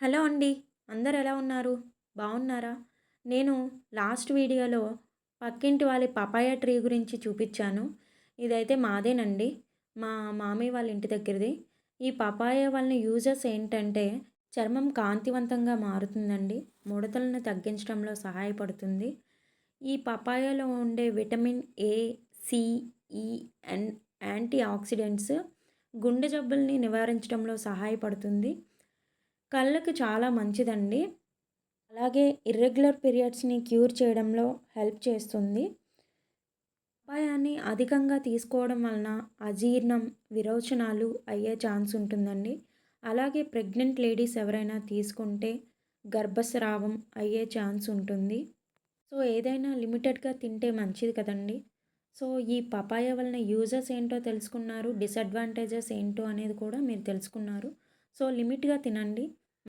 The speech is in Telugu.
హలో అండి అందరు ఎలా ఉన్నారు? బాగున్నారా నేను లాస్ట్ వీడియోలో పక్కింటి వాళ్ళ పపాయ ట్రీ గురించి చూపించాను. ఇదైతే మాదేనండి. మా మామయ్య వాళ్ళ ఇంటి దగ్గరది. ఈ పపాయ వాళ్ళని యూజెస్ ఏంటంటే చర్మం కాంతివంతంగా మారుతుందండి. ముడతలను తగ్గించడంలో సహాయపడుతుంది. ఈ పపాయలో ఉండే vitamin A C E E e, and antioxidants గుండె జబ్బుల్ని నివారించడంలో సహాయపడుతుంది. కళ్ళకు చాలా మంచిదండి. అలాగే ఇర్రెగ్యులర్ పీరియడ్స్ని క్యూర్ చేయడంలో హెల్ప్ చేస్తుంది. అపాయాన్ని అధికంగా తీసుకోవడం వలన అజీర్ణం విరోచనాలు అయ్యే ఛాన్స్ ఉంటుందండి. అలాగే ప్రెగ్నెంట్ లేడీస్ ఎవరైనా తీసుకుంటే గర్భస్రావం అయ్యే ఛాన్స్ ఉంటుంది. సో ఏదైనా లిమిటెడ్గా తింటే మంచిది కదండి. సో ఈ పపాయ వలన యూజెస్ ఏంటో తెలుసుకున్నారు డిసడ్వాంటేజెస్ ఏంటో అనేది కూడా మీరు తెలుసుకున్నారు. సో లిమిట్గా తినండి.